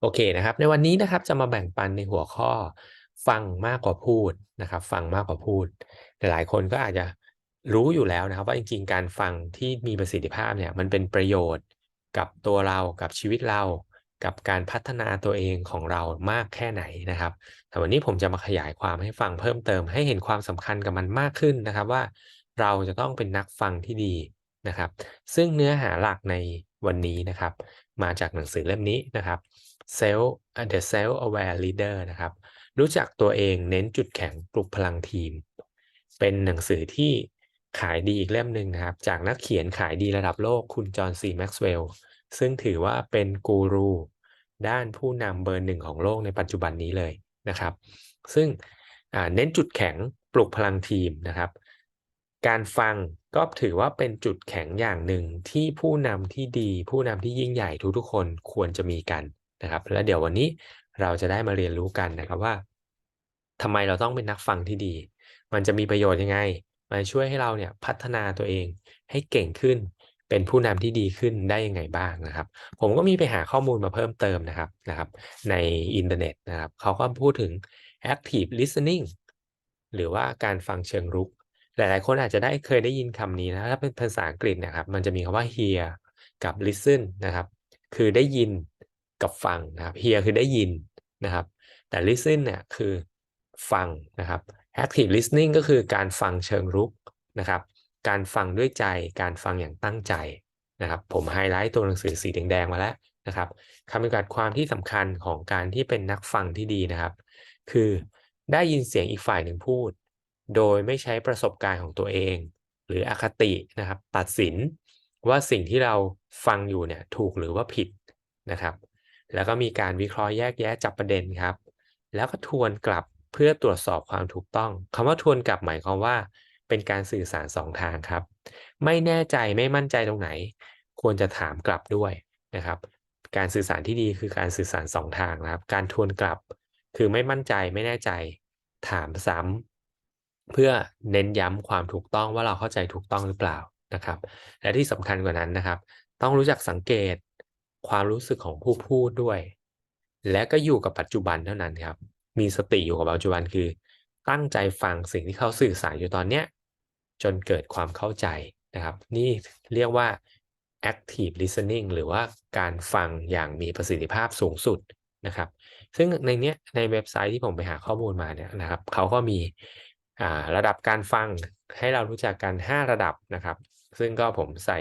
โอเคนะครับ ในวันนี้นะครับจะมาแบ่งปันในหัวข้อฟังมากกว่าพูดนะครับ ฟังมากกว่าพูด หลายคนก็อาจจะรู้อยู่แล้วนะครับ ว่าจริงๆ การฟังที่มีประสิทธิภาพเนี่ยมันเป็นประโยชน์กับตัวเรากับชีวิตเรา กับการพัฒนาตัวเองของเรามากแค่ไหนนะครับ แต่วันนี้ผมจะมาขยายความให้ฟังเพิ่มเติม ให้เห็นความสำคัญกับมันมากขึ้นนะครับว่าเราจะต้องเป็นนักฟังที่ดีนะครับ ซึ่งเนื้อหาหลักในวันนี้นะครับ มาจากหนังสือเล่มนี้นะครับ Self The Self Aware Leader นะครับ รู้จักตัวเองเน้นจุดแข็งปลุกพลังทีม เป็นหนังสือที่ขายดีอีกเล่มหนึ่งนะครับ จากนักเขียนขายดีระดับโลกคุณจอห์นซีแม็กซ์เวลล์ซึ่งถือว่าเป็นกูรูด้านผู้นำเบอร์หนึ่งของโลกในปัจจุบันนี้เลยนะครับ ซึ่งเน้นจุดแข็งปลุกพลังทีมนะครับ การฟังก็ถือว่าเป็นจุดแข็งอย่างหนึ่งที่ผู้นำที่ดี ผู้นำที่ยิ่งใหญ่ทุกๆคนควรจะมีกัน นะครับ และเดี๋ยววันนี้เราจะได้มาเรียนรู้กันนะครับว่าทำไมเราต้องเป็นนักฟังที่ดี มันจะมีประโยชน์ยังไง มันช่วยให้เราเนี่ยพัฒนาตัวเองให้เก่งขึ้น เป็นผู้นำที่ดีขึ้นได้ยังไงบ้างนะครับ ผมก็มีไปหาข้อมูลมาเพิ่มเติมนะครับนะครับ ในอินเทอร์เน็ตนะครับเขาก็พูดถึง active listening หรือว่าการฟังเชิงรุก หลาย ๆ คนอาจจะได้เคยได้ยินคำนี้นะ ถ้าเป็นภาษาอังกฤษนะครับ มันจะมีคำว่า hear กับ listen นะครับ คือได้ยิน กับฟังนะครับ hear คือได้ยินนะครับ แต่ listen เนี่ยคือฟังนะครับ active listening ก็คือการฟังเชิงรุกนะครับ การฟังด้วยใจ การฟังอย่างตั้งใจนะครับ ผมไฮไลท์ตัวหนังสือสีแดงๆมาแล้วนะครับคำจำกัดความที่สำคัญของการที่เป็นนักฟังที่ดีนะครับ คือได้ยินเสียงอีกฝ่ายหนึ่งพูด โดยไม่ใช้ประสบการณ์ของตัวเอง หรืออคตินะครับ ตัดสินว่าสิ่งที่เราฟังอยู่เนี่ยถูกหรือว่าผิดนะครับ แล้วก็มีการวิเคราะห์แยกแยะจับประเด็นครับ แล้วก็ทวนกลับเพื่อตรวจสอบความถูกต้องคำว่าทวนกลับหมายความว่า เป็นการสื่อสารสองทางครับ ไม่แน่ใจไม่มั่นใจตรงไหน ควรจะถามกลับด้วยนะครับ การสื่อสารที่ดีคือการสื่อสารสองทางนะครับ การทวนกลับคือไม่มั่นใจไม่แน่ใจ ถามซ้ำเพื่อเน้นย้ำความถูกต้องว่าเราเข้าใจถูกต้องหรือเปล่านะครับ และที่สำคัญกว่านั้นนะครับ ต้องรู้จักสังเกต ความรู้สึกของผู้พูดด้วย และก็อยู่กับปัจจุบันเท่านั้นครับ มีสติอยู่กับปัจจุบันคือ ตั้งใจฟังสิ่งที่เขาสื่อสารอยู่ตอนเนี้ยจนเกิดความเข้าใจนะครับ นี่เรียกว่า active listening หรือว่าการฟังอย่างมีประสิทธิภาพสูงสุดนะครับ ซึ่งในเนี้ยในเว็บไซต์ที่ผมไปหาข้อมูลมาเนี่ยนะครับ เขาก็มีระดับการฟัง ให้เรารู้จักกัน 5 ระดับนะครับ ซึ่งก็ผมใส่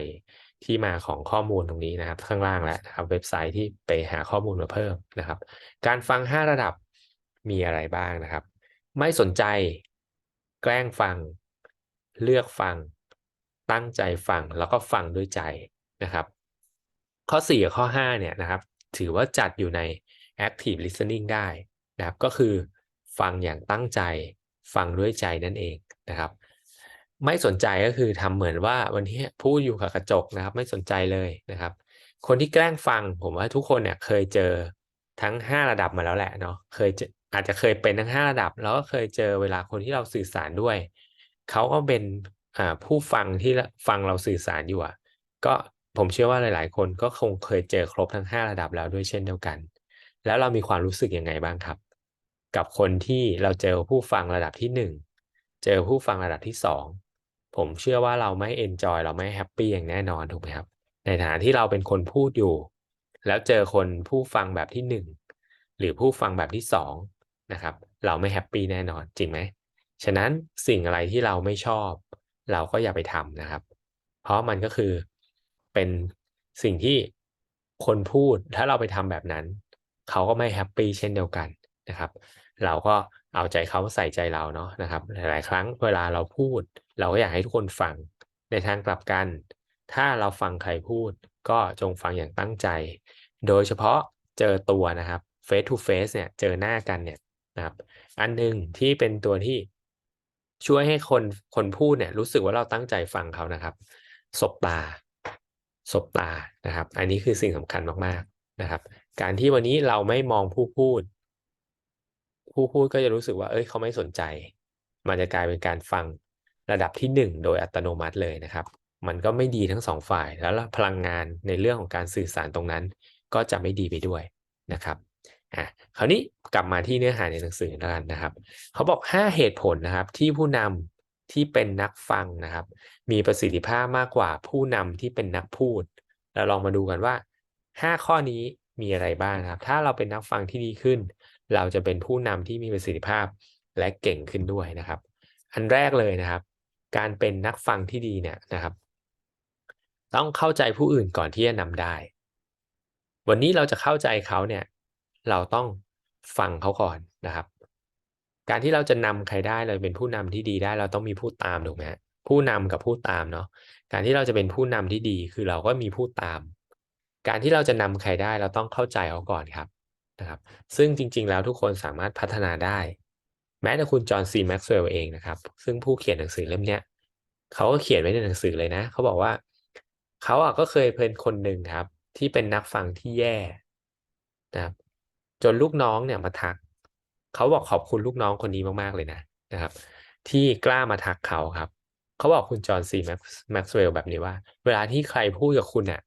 ที่มาของข้อมูลตรงนี้นะครับ ข้างล่างแล้วนะครับ เว็บไซต์ที่ไปหาข้อมูลมาเพิ่มนะครับ การฟัง 5 ระดับมีอะไรบ้างนะครับ ไม่สนใจ แกล้งฟัง เลือกฟัง ตั้งใจฟังแล้วก็ฟังด้วยใจนะครับ ข้อ 4 กับข้อ 5 เนี่ยนะครับ ถือว่าจัดอยู่ใน active listening ได้นะครับ ก็คือฟังอย่างตั้งใจ ฟังด้วยใจนั่นเองนะครับ ไม่สนใจก็คือทำเหมือนว่าวันนี้พูดอยู่กับกระจกนะครับ ไม่สนใจเลยนะครับ คนที่แกล้งฟังผมว่าทุกคนเนี่ยเคยเจอทั้ง 5 ระดับมาแล้วแหละเนาะเคยอาจจะเคยเป็นทั้ง 5 ระดับ แล้วก็เคยเจอเวลาคนที่เราสื่อสารด้วยเขาก็เป็นผู้ฟังที่ฟังเราสื่อสารอยู่อะก็ผมเชื่อว่าหลาย ๆ คนก็คงเคยเจอครบทั้ง 5 ระดับแล้วด้วยเช่นเดียวกัน แล้วเรามีความรู้สึกยังไงบ้างครับ กับคนที่เราเจอผู้ฟังระดับที่ 1 เจอผู้ฟังระดับที่ 2 ผมเชื่อว่าเราไม่เอนจอยเราไม่แฮปปี้อย่างแน่นอนถูกไหมครับ ในฐานะที่เราเป็นคนพูดอยู่ แล้วเจอคนผู้ฟังแบบที่1หรือผู้ฟังแบบที่2นะครับ เราไม่แฮปปี้แน่นอนจริงไหมฉะนั้นสิ่งอะไรที่เราไม่ชอบ เราก็อย่าไปทำนะครับ เพราะมันก็คือเป็นสิ่งที่คนพูดถ้าเราไปทำแบบนั้น เขาก็ไม่แฮปปี้เช่นเดียวกันนะครับ เราก็เอาใจเขาใส่ใจเราเนาะนะครับ หลายๆ ครั้งเวลาเราพูด เราก็อยากให้ทุกคนฟังในทางกลับกัน ถ้าเราฟังใครพูด ก็จงฟังอย่างตั้งใจ โดยเฉพาะเจอตัวนะครับ face to face เนี่ยเจอหน้ากันเนี่ยนะครับ อันหนึ่งที่เป็นตัวที่ช่วยให้คนคนพูดเนี่ยรู้สึกว่าเราตั้งใจฟังเขานะครับสบตาสบตานะครับ อันนี้คือสิ่งสำคัญมากๆนะครับ การที่วันนี้เราไม่มองผู้พูด ผู้พูดก็จะรู้สึกว่า เอ้ยเขาไม่สนใจ มันจะกลายเป็นการฟัง ระดับที่หนึ่งโดยอัตโนมัติเลยนะครับ มันก็ไม่ดีทั้งสองฝ่าย แล้วพลังงานในเรื่องของการสื่อสารตรงนั้น ก็จะไม่ดีไปด้วยนะครับอะคราวนี้กลับมาที่เนื้อหาในหนังสือแล้วกันนะครับ เขาบอก 5 เหตุผลนะครับที่ผู้นำที่เป็นนักฟังนะครับ มีประสิทธิภาพมากกว่าผู้นำที่เป็นนักพูด เราลองมาดูกันว่า 5 ข้อนี้มีอะไรบ้างครับ ถ้าเราเป็นนักฟังที่ดีขึ้น เราจะเป็นผู้นำที่มีประสิทธิภาพและเก่งขึ้นด้วยนะครับ อันแรกเลยนะครับ การเป็นนักฟังที่ดีเนี่ยนะครับ ต้องเข้าใจผู้อื่นก่อนที่จะนำได้ วันนี้เราจะเข้าใจเขาเนี่ย เราต้องฟังเขาก่อนนะครับ การที่เราจะนำใครได้เราเป็นผู้นำที่ดีได้ เราต้องมีผู้ตามถูกไหมผู้นำกับผู้ตามเนาะการที่เราจะเป็นผู้นำที่ดีคือเราก็มีผู้ตาม การที่เราจะนำใครได้เราต้องเข้าใจเขาก่อนครับนะครับ ซึ่งจริง ๆ แล้วทุกคนสามารถพัฒนาได้ แม้แต่คุณจอห์นซีแม็กซ์เวลล์เองนะครับ ซึ่งผู้เขียนหนังสือเล่มเนี้ยเขาก็เขียนไว้ในหนังสือเลยนะ เขาบอกว่า เขาอะก็เคยเป็นคนหนึ่งครับ ที่เป็นนักฟังที่แย่นะครับ จนลูกน้องเนี่ยมาทัก เขาบอกขอบคุณลูกน้องคนนี้มากๆเลยนะนะครับ ที่กล้ามาทักเขาครับ เขาบอกคุณจอห์นซีแม็กซ์เวลล์แบบนี้ว่า เวลาที่ใครพูดกับคุณเนี่ย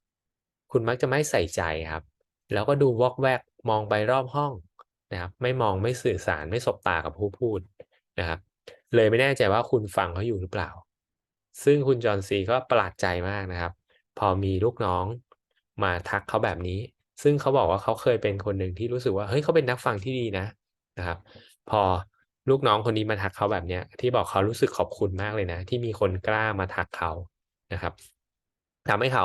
คุณมักจะไม่ใส่ใจครับ แล้วก็ดูวอกแวกมองไปรอบห้อง นะครับไม่มองไม่สื่อสารไม่สบตากับผู้พูดนะครับ เลยไม่แน่ใจว่าคุณฟังเขาอยู่หรือเปล่า ซึ่งคุณจอห์นซีก็ประหลาดใจมากนะครับ พอมีลูกน้องมาทักเขาแบบนี้ ซึ่งเขาบอกว่าเขาเคยเป็นคนหนึ่งที่รู้สึกว่าเฮ้ยเขาเป็นนักฟังที่ดีนะนะครับ พอลูกน้องคนนี้มาทักเขาแบบเนี้ย ที่บอกเขารู้สึกขอบคุณมากเลยนะ ที่มีคนกล้ามาทักเขานะครับทำให้เขา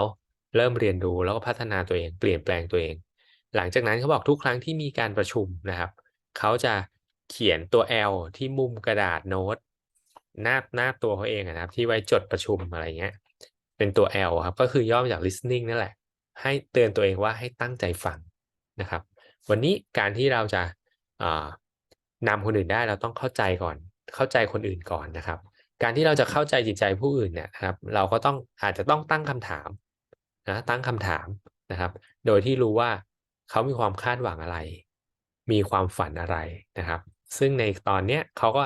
เริ่มเรียนรู้แล้วก็พัฒนาตัวเอง เปลี่ยนแปลงตัวเอง หลังจากนั้นเขาบอกทุกครั้งที่มีการประชุมนะครับ เขาจะเขียนตัว L ที่มุมกระดาษโน้ตหน้าหน้าตัวเขาเองนะครับ ที่ไว้จดประชุมอะไรเงี้ย เป็นตัว L ครับก็คือย่อมาจาก listening นั่นแหละ ให้เตือนตัวเองว่าให้ตั้งใจฟังนะครับ วันนี้การที่เราจะนำคนอื่นได้เราต้องเข้าใจก่อน เข้าใจคนอื่นก่อนนะครับ การที่เราจะเข้าใจจิตใจผู้อื่นเนี่ยครับ เราก็ต้องอาจจะต้องตั้งคำถามนะตั้งคำถามนะครับ โดยที่รู้ว่า เขามีความคาดหวังอะไร มีความฝันอะไรนะครับ ซึ่งในตอนเนี้ยเขาก็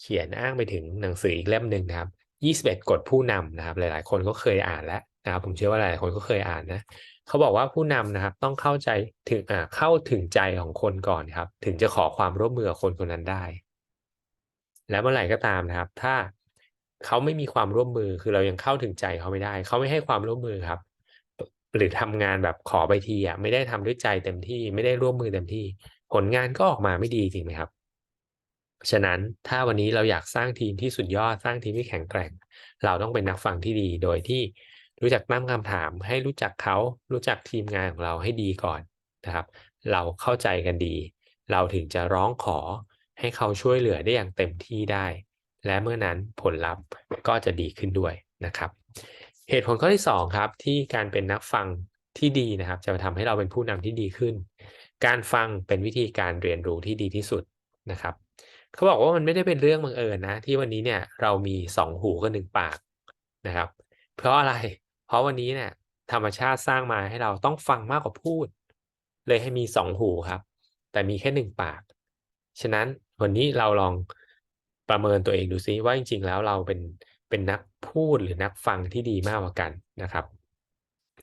เขียนอ้างไปถึงหนังสืออีกเล่มหนึ่งนะครับ 21 กฎผู้นำนะครับ หลาย ๆ คนก็เคยอ่านแล้วนะครับ ผมเชื่อว่าหลายๆคนก็เคยอ่านนะเขาบอกว่าผู้นำนะครับต้องเข้าใจถึงอ่าเข้าถึงใจของคนก่อนครับ ถึงจะขอความร่วมมือคนคนนั้นได้ และเมื่อไหร่ก็ตามนะครับ ถ้าเขาไม่มีความร่วมมือคือเรายังเข้าถึงใจเขาไม่ได้ เขาไม่ให้ความร่วมมือครับ หรือทำงานแบบขอไปทีอะไม่ได้ทำด้วยใจเต็มที่ไม่ได้ร่วมมือเต็มที่ ผลงานก็ออกมาไม่ดีจริงไหมครับ ฉะนั้นถ้าวันนี้เราอยากสร้างทีมที่สุดยอดสร้างทีมที่แข็งแกร่ง เราต้องเป็นนักฟังที่ดี โดยที่รู้จักตั้งคำถาม ให้รู้จักเขารู้จักทีมงานของเราให้ดีก่อนนะครับ เราเข้าใจกันดี เราถึงจะร้องขอให้เขาช่วยเหลือได้อย่างเต็มที่ได้ และเมื่อนั้นผลลัพธ์ก็จะดีขึ้นด้วยนะครับ เหตุผลข้อที่2ครับที่การเป็นนักฟังที่ดีนะครับ จะทำให้เราเป็นผู้นำที่ดีขึ้น การฟังเป็นวิธีการเรียนรู้ที่ดีที่สุดนะครับเขาบอกว่ามันไม่ได้เป็นเรื่องบังเอิญนะ ที่วันนี้เนี่ยเรามีสองหูกับหนึ่งปากนะครับ เพราะอะไร เพราะวันนี้เนี่ยธรรมชาติสร้างมาให้เราต้องฟังมากกว่าพูด เลยให้มีสองหูครับ แต่มีแค่หนึ่งปาก ฉะนั้นวันนี้เราลองประเมินตัวเองดูซิว่าจริง ๆ แล้วเราเป็น เป็นนักพูดหรือนักฟังที่ดีมากกว่ากันนะครับ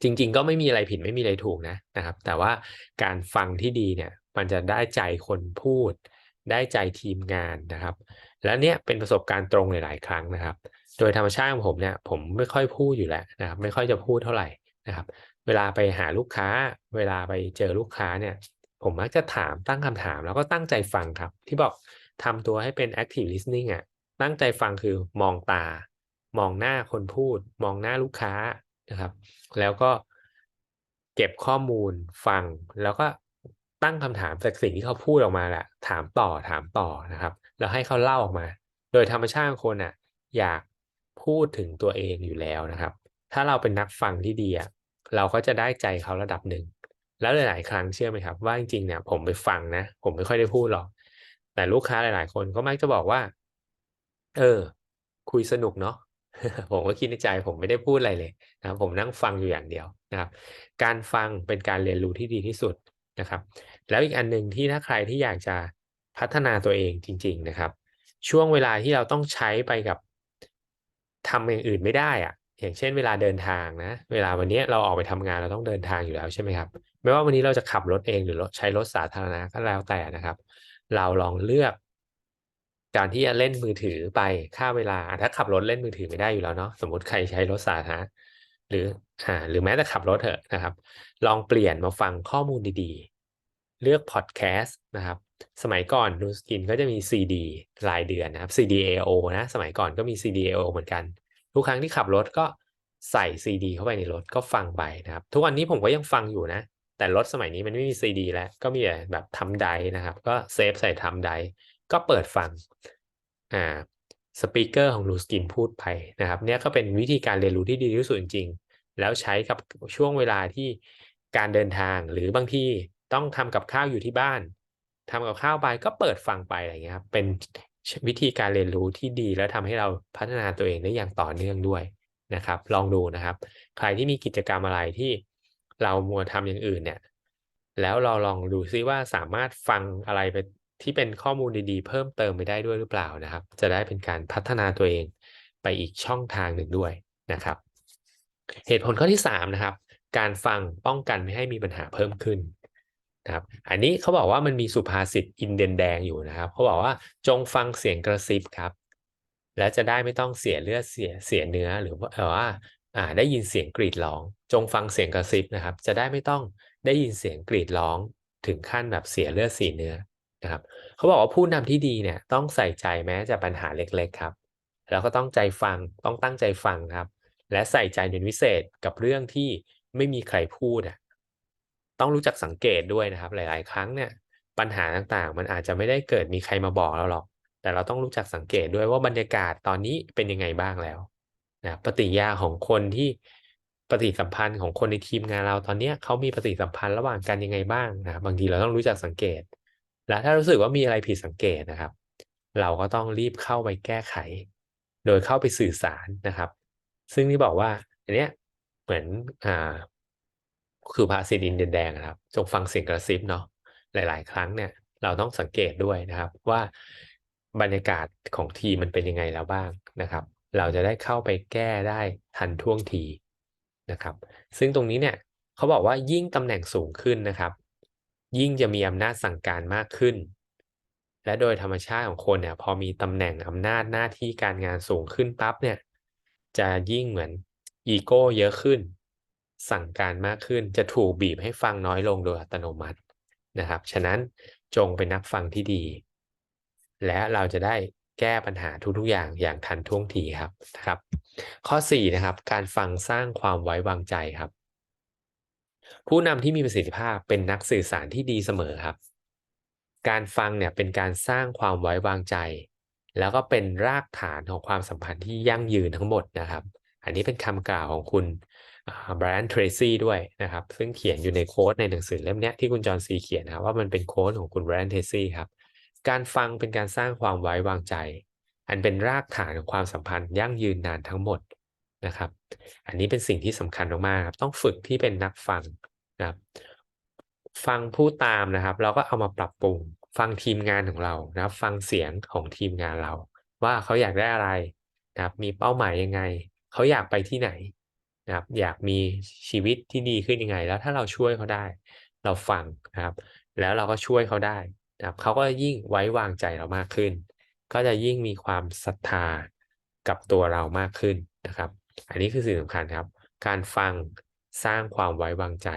จริง ๆ ก็ไม่มีอะไรผิดไม่มีอะไรถูกนะนะครับ แต่ว่าการฟังที่ดีเนี่ยมันจะได้ใจคนพูด ได้ใจทีมงานนะครับ และเนี่ยเป็นประสบการณ์ตรงหลาย ๆ ครั้งนะครับ โดยธรรมชาติของผมเนี่ยผมไม่ค่อยพูดอยู่แล้วนะครับ ไม่ค่อยจะพูดเท่าไหร่นะครับ เวลาไปหาลูกค้า เวลาไปเจอลูกค้าเนี่ยผมมักจะถามตั้งคำถามแล้วก็ตั้งใจฟังครับ ที่บอกทำตัวให้เป็น active listening อะตั้งใจฟังคือมองตา มองหน้าคนพูด มองหน้าลูกค้านะครับ แล้วก็เก็บข้อมูลฟัง แล้วก็ตั้งคำถามจากสิ่งที่เขาพูดออกมาแหละถามต่อถามต่อนะครับ แล้วให้เขาเล่าออกมา โดยธรรมชาติคนอะอยากพูดถึงตัวเองอยู่แล้วนะครับ ถ้าเราเป็นนักฟังที่ดีอะเราก็จะได้ใจเขาระดับหนึ่ง แล้วหลาย ๆ ครั้งเชื่อไหมครับ ว่าจริงๆเนี่ยผมไปฟังนะ ผมไม่ค่อยได้พูดหรอก แต่ลูกค้าหลาย ๆ คนก็มักจะบอกว่า เออ คุยสนุกเนาะ ผมก็คิดในใจผมไม่ได้พูดอะไรเลยนะครับผมนั่งฟังอยู่อย่างเดียวนะครับ การฟังเป็นการเรียนรู้ที่ดีที่สุดนะครับ แล้วอีกอันหนึ่งที่ถ้าใครที่อยากจะพัฒนาตัวเองจริง ๆนะครับ ช่วงเวลาที่เราต้องใช้ไปกับทำอย่างอื่นไม่ได้อะอย่างเช่นเวลาเดินทางนะ เวลาวันนี้เราออกไปทำงานเราต้องเดินทางอยู่แล้วใช่ไหมครับ ไม่ว่าวันนี้เราจะขับรถเองหรือใช้รถสาธารณะก็แล้วแต่นะครับ เราลองเลือก การที่จะเล่นมือถือไปค่าเวลาถ้าขับรถเล่นมือถือไม่ได้อยู่แล้วเนาะสมมติใครใช้รถสาธารณะหรืออ่าหรือแม้แต่ขับรถเถอะนะครับ ลองเปลี่ยนมาฟังข้อมูลดีๆ เลือกพอดแคสต์นะครับ สมัยก่อนดูสกินก็จะมี CD รายเดือนนะครับ CDAO นะสมัยก่อนก็มี CDAO เหมือนกัน ทุกครั้งที่ขับรถก็ใส่ CD เข้าไปในรถก็ฟังไปนะครับ ทุกวันนี้ผมก็ยังฟังอยู่นะ แต่รถสมัยนี้มันไม่มี CD แล้วก็มีแต่แบบทำไดนะครับ ก็เซฟใส่ทำได ก็เปิดฟังอ่าสปีกเกอร์ของลูสกินพูดไปนะครับเนี่ยก็เป็นวิธีการเรียนรู้ที่ดีที่สุดจริงๆแล้วใช้กับช่วงเวลาที่การเดินทางหรือบางที่ต้องทำกับข้าวอยู่ที่บ้านทำกับข้าวไปก็เปิดฟังไปอะไรเงี้ยครับเป็นวิธีการเรียนรู้ที่ดีแล้วทำให้เราพัฒนาตัวเองได้อย่างต่อเนื่องด้วยนะครับ ลองดูนะครับ ใครที่มีกิจกรรมอะไรที่เรามัวทำอย่างอื่นเนี่ยแล้วเราลองดูซิว่าสามารถฟังอะไรไป ที่เป็นข้อมูลดีๆ เพิ่มเติมไปได้ด้วยหรือเปล่านะครับ จะได้เป็นการพัฒนาตัวเองไปอีกช่องทางหนึ่งด้วยนะครับ เหตุผลข้อที่3นะครับ การฟังป้องกันไม่ให้มีปัญหาเพิ่มขึ้นนะครับ อันนี้เขาบอกว่ามันมีสุภาษิตอินเดียนแดงอยู่นะครับเขาบอกว่าจงฟังเสียงกระซิบครับ และจะได้ไม่ต้องเสียเลือดเสียเสียเนื้อหรือว่าอ่าได้ยินเสียงกรีดร้อง จงฟังเสียงกระซิบนะครับ จะได้ไม่ต้องได้ยินเสียงกรีดร้อง ถึงขั้นแบบเสียเลือดเสียเนื้อ นะครับเขาบอกว่าผู้นำที่ดีเนี่ยต้องใส่ใจแม้จะปัญหาเล็กๆครับ แล้วก็ต้องใจฟังต้องตั้งใจฟังครับ และใส่ใจเป็นพิเศษกับเรื่องที่ไม่มีใครพูดอะต้องรู้จักสังเกตด้วยนะครับ หลาย ๆ ครั้งเนี่ยปัญหาต่างๆ มันอาจจะไม่ได้เกิดมีใครมาบอกเราหรอก แต่เราต้องรู้จักสังเกตด้วยว่าบรรยากาศตอนนี้เป็นยังไงบ้างแล้วนะปฏิยาของคนที่ปฏิสัมพันธ์ของคนในทีมงานเราตอนนี้เขามีปฏิสัมพันธ์ระหว่างกันยังไงบ้างนะบางทีเราต้องรู้จักสังเกต และถ้ารู้สึกว่ามีอะไรผิดสังเกตนะครับ เราก็ต้องรีบเข้าไปแก้ไข โดยเข้าไปสื่อสารนะครับ ซึ่งที่บอกว่าอันเนี้ยเหมือนอ่าคือภาษิตอินเดนแดงนะครับ จงฟังเสียงกระซิบเนาะหลาย ๆ ครั้งเนี่ยเราต้องสังเกตด้วยนะครับว่าบรรยากาศของทีมันเป็นยังไงแล้วบ้างนะครับ เราจะได้เข้าไปแก้ได้ทันท่วงทีนะครับ ซึ่งตรงนี้เนี่ยเขาบอกว่ายิ่งตำแหน่งสูงขึ้นนะครับ ยิ่งจะมีอำนาจสั่งการมากขึ้น และโดยธรรมชาติของคนเนี่ยพอมีตำแหน่งอำนาจหน้าที่การงานสูงขึ้นปั๊บเนี่ยจะยิ่งเหมือนอีโก้เยอะขึ้น สั่งการมากขึ้นจะถูกบีบให้ฟังน้อยลงโดยอัตโนมัตินะครับ ฉะนั้นจงเป็นนักฟังที่ดี และเราจะได้แก้ปัญหาทุกๆอย่างอย่างทันท่วงทีครับนะครับ ข้อ4นะครับการฟังสร้างความไว้วางใจครับ ผู้นำที่มีประสิทธิภาพเป็นนักสื่อสารที่ดีเสมอครับ การฟังเนี่ยเป็นการสร้างความไว้วางใจ แล้วก็เป็นรากฐานของความสัมพันธ์ที่ยั่งยืนทั้งหมดนะครับ อันนี้เป็นคำกล่าวของคุณไบรอันเทรซี่ด้วยนะครับ ซึ่งเขียนอยู่ในโค้ดในหนังสือเล่มนี้ที่คุณจอห์นซีเขียนนะว่ามันเป็นโค้ดของคุณไบรอันเทรซี่ครับ การฟังเป็นการสร้างความไว้วางใจ อันเป็นรากฐานของความสัมพันธ์ยั่งยืนนานทั้งหมด นะครับ อันนี้เป็นสิ่งที่สำคัญมากๆครับต้องฝึกที่เป็นนักฟังนะครับ ฟังผู้ตามนะครับ เราก็เอามาปรับปรุง ฟังทีมงานของเรานะครับ ฟังเสียงของทีมงานเรา ว่าเขาอยากได้อะไรนะครับ มีเป้าหมายยังไง เขาอยากไปที่ไหนนะครับ อยากมีชีวิตที่ดีขึ้นยังไง แล้วถ้าเราช่วยเขาได้ เราฟังนะครับ แล้วเราก็ช่วยเขาได้นะครับเขาก็ยิ่งไว้วางใจเรามากขึ้น ก็จะยิ่งมีความศรัทธากับตัวเรามากขึ้นนะครับ อันนี้คือสิ่งสำคัญครับ การฟังสร้างความไว้วางใจ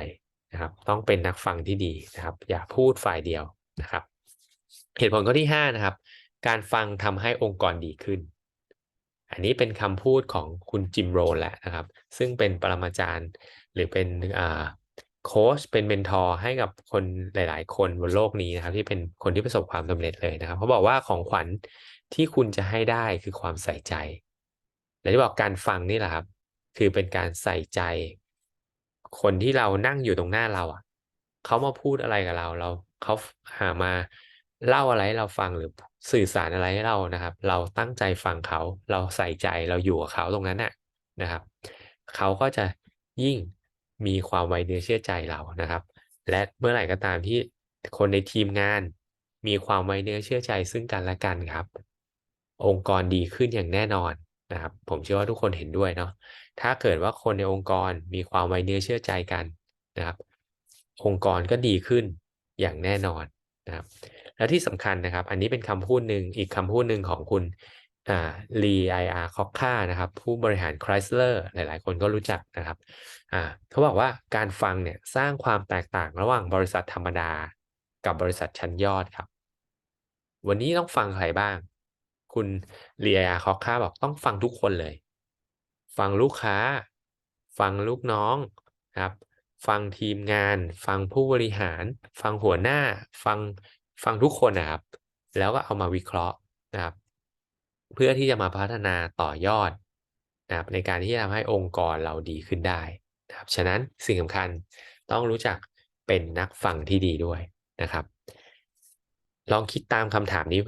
นะครับ ต้องเป็นนักฟังที่ดีนะครับ อย่าพูดฝ่ายเดียวนะครับ เหตุผลข้อที่5นะครับ การฟังทำให้องค์กรดีขึ้น อันนี้เป็นคำพูดของคุณจิมโรนแหละนะครับ ซึ่งเป็นปรมาจารย์หรือเป็นอ่าโค้ชเป็นเมนทอร์ให้กับคนหลาย ๆ คนบนโลกนี้นะครับ ที่เป็นคนที่ประสบความสำเร็จเลยนะครับเขาบอกว่าของขวัญที่คุณจะให้ได้คือความใส่ใจ และที่บอกการฟังนี่แหละครับ คือเป็นการใส่ใจ คนที่เรานั่งอยู่ตรงหน้าเราอะเขามาพูดอะไรกับเรา เราเขาหามาเล่าอะไรให้เราฟังหรือสื่อสารอะไรให้เรานะครับ เราตั้งใจฟังเขา เราใส่ใจเราอยู่กับเขาตรงนั้นน่ะนะครับ เขาก็จะยิ่งมีความไว้เนื้อเชื่อใจเรานะครับ และเมื่อไหร่ก็ตามที่คนในทีมงาน มีความไว้เนื้อเชื่อใจซึ่งกันและกันครับ องค์กรดีขึ้นอย่างแน่นอน นะครับผมเชื่อว่าทุกคนเห็นด้วยเนาะถ้าเกิดว่าคนในองค์กรมีความไว้เนื้อเชื่อใจกันนะครับ องค์กรก็ดีขึ้นอย่างแน่นอนนะครับ แล้วที่สำคัญนะครับ อันนี้เป็นคำพูดหนึ่งอีกคำพูดหนึ่งของคุณลีไออาร์คอกค่านะครับ ผู้บริหารคริสเลอร์หลาย ๆ คนก็รู้จักนะครับเขาบอกว่าการฟังเนี่ยสร้างความแตกต่างระหว่างบริษัทธรรมดา กับบริษัทชั้นยอดครับ วันนี้ต้องฟังใครบ้าง คุณเลียคอค่าบอกต้องฟังทุกคนเลย ฟังลูกค้า ฟังลูกน้องครับฟังทีมงาน ฟังผู้บริหาร ฟังหัวหน้า ฟังฟังทุกคนนะครับ แล้วก็เอามาวิเคราะห์นะครับ เพื่อที่จะมาพัฒนาต่อยอดนะครับในการที่จะทำให้องค์กรเราดีขึ้นได้นะครับฉะนั้นสิ่งสำคัญต้องรู้จักเป็นนักฟังที่ดีด้วยนะครับ ลองคิดตามคำถามนี้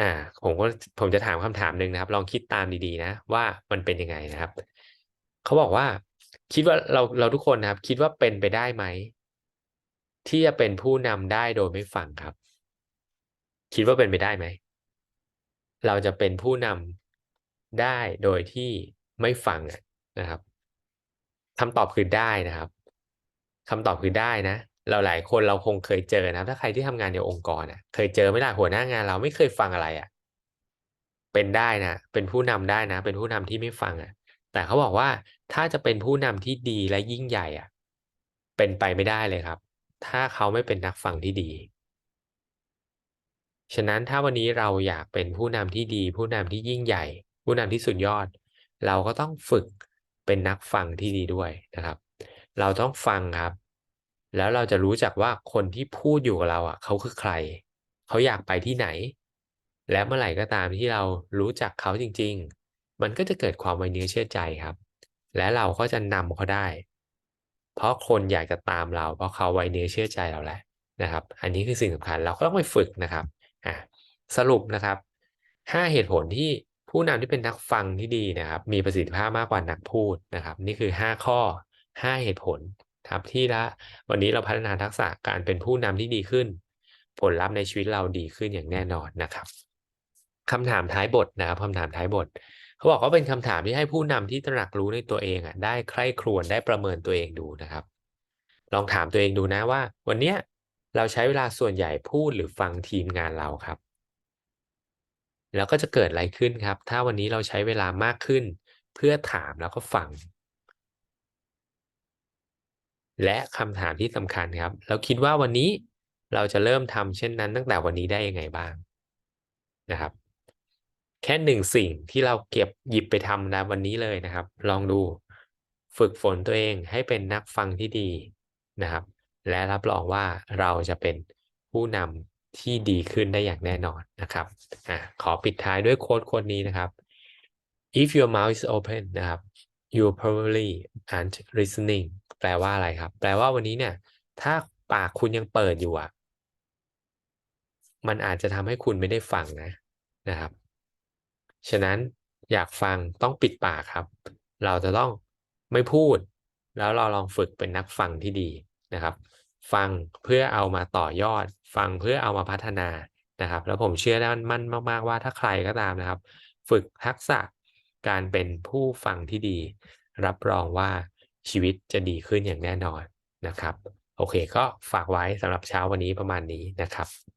อ่า ผมก็ผมจะถามคำถามหนึ่งนะครับ ลองคิดตามดีๆนะ ว่ามันเป็นยังไงนะครับ เขาบอกว่า คิดว่าเราเราทุกคนนะครับ คิดว่าเป็นไปได้ไหม ที่จะเป็นผู้นำได้โดยไม่ฟังครับ คิดว่าเป็นไปได้ไหม เราจะเป็นผู้นำได้โดยที่ไม่ฟังนะครับคำตอบคือได้นะครับคำตอบคือได้นะ เราหลายคนเราคงเคยเจอนะถ้าใครที่ทำงานในองค์กรอะ เคยเจอไหมล่ะหัวหน้างานเราไม่เคยฟังอะไรอะ เป็นได้นะเป็นผู้นำได้นะ เป็นผู้นำที่ไม่ฟังอะ แต่เขาบอกว่าถ้าจะเป็นผู้นำที่ดีและยิ่งใหญ่อะ เป็นไปไม่ได้เลยครับ ถ้าเขาไม่เป็นนักฟังที่ดี ฉะนั้นถ้าวันนี้เราอยากเป็นผู้นำที่ดี ผู้นำที่ยิ่งใหญ่ ผู้นำที่สุดยอด เราก็ต้องฝึกเป็นนักฟังที่ดีด้วยนะครับ เราต้องฟังครับ แล้วเราจะรู้จักว่าคนที่พูดอยู่กับเราอะเขาคือใคร เขาอยากไปที่ไหน และเมื่อไหร่ก็ตามที่เรารู้จักเขาจริง ๆ มันก็จะเกิดความไว้เนื้อเชื่อใจครับ และเราก็จะนำเขาได้ เพราะคนอยากจะตามเรา เพราะเขาไว้เนื้อเชื่อใจเราแหละนะครับ อันนี้คือสิ่งสำคัญเราก็ต้องไปฝึกนะครับอะสรุปนะครับห้าเหตุผลที่ผู้นำที่เป็นนักฟังที่ดีนะครับ มีประสิทธิภาพมากกว่านักพูดนะครับ นี่คือห้าข้อห้าเหตุผล ครับที่ละวันนี้เราพัฒนาทักษะการเป็นผู้นำที่ดีขึ้น ผลลัพธ์ในชีวิตเราดีขึ้นอย่างแน่นอนนะครับคำถามท้ายบทนะครับคำถามท้ายบท เขาบอกว่าเป็นคำถามที่ให้ผู้นำที่ตระหนักรู้ในตัวเองอะได้ใคร่ครวญได้ประเมินตัวเองดูนะครับ ลองถามตัวเองดูนะว่า วันเนี้ยเราใช้เวลาส่วนใหญ่พูดหรือฟังทีมงานเราครับ แล้วก็จะเกิดอะไรขึ้นครับ ถ้าวันนี้เราใช้เวลามากขึ้น เพื่อถามแล้วก็ฟัง และคำถามที่สำคัญครับ เราคิดว่าวันนี้เราจะเริ่มทำเช่นนั้นตั้งแต่วันนี้ได้ยังไงบ้างนะครับ แค่หนึ่งสิ่งที่เราเก็บหยิบไปทำในวันนี้เลยนะครับ ลองดูฝึกฝนตัวเองให้เป็นนักฟังที่ดีนะครับ และรับรองว่าเราจะเป็นผู้นำที่ดีขึ้นได้อย่างแน่นอนนะครับอขอปิดท้ายด้วยโค้ดค้ดนี้นะครับ if your mouth is open นะครับ you probably aren't listening แปลว่าอะไรครับ แปลว่าวันนี้เนี่ย ถ้าปากคุณยังเปิดอยู่อะ มันอาจจะทำให้คุณไม่ได้ฟังนะนะครับ ฉะนั้นอยากฟังต้องปิดปากครับ เราจะต้องไม่พูด แล้วเราลองฝึกเป็นนักฟังที่ดีนะครับ ฟังเพื่อเอามาต่อยอด ฟังเพื่อเอามาพัฒนานะครับ แล้วผมเชื่อได้มั่นมาก ๆ ว่าถ้าใครก็ตามนะครับ ฝึกทักษะการเป็นผู้ฟังที่ดี รับรองว่า ชีวิตจะดีขึ้นอย่างแน่นอนนะครับ โอเคก็ฝากไว้สำหรับเช้าวันนี้ประมาณนี้นะครับ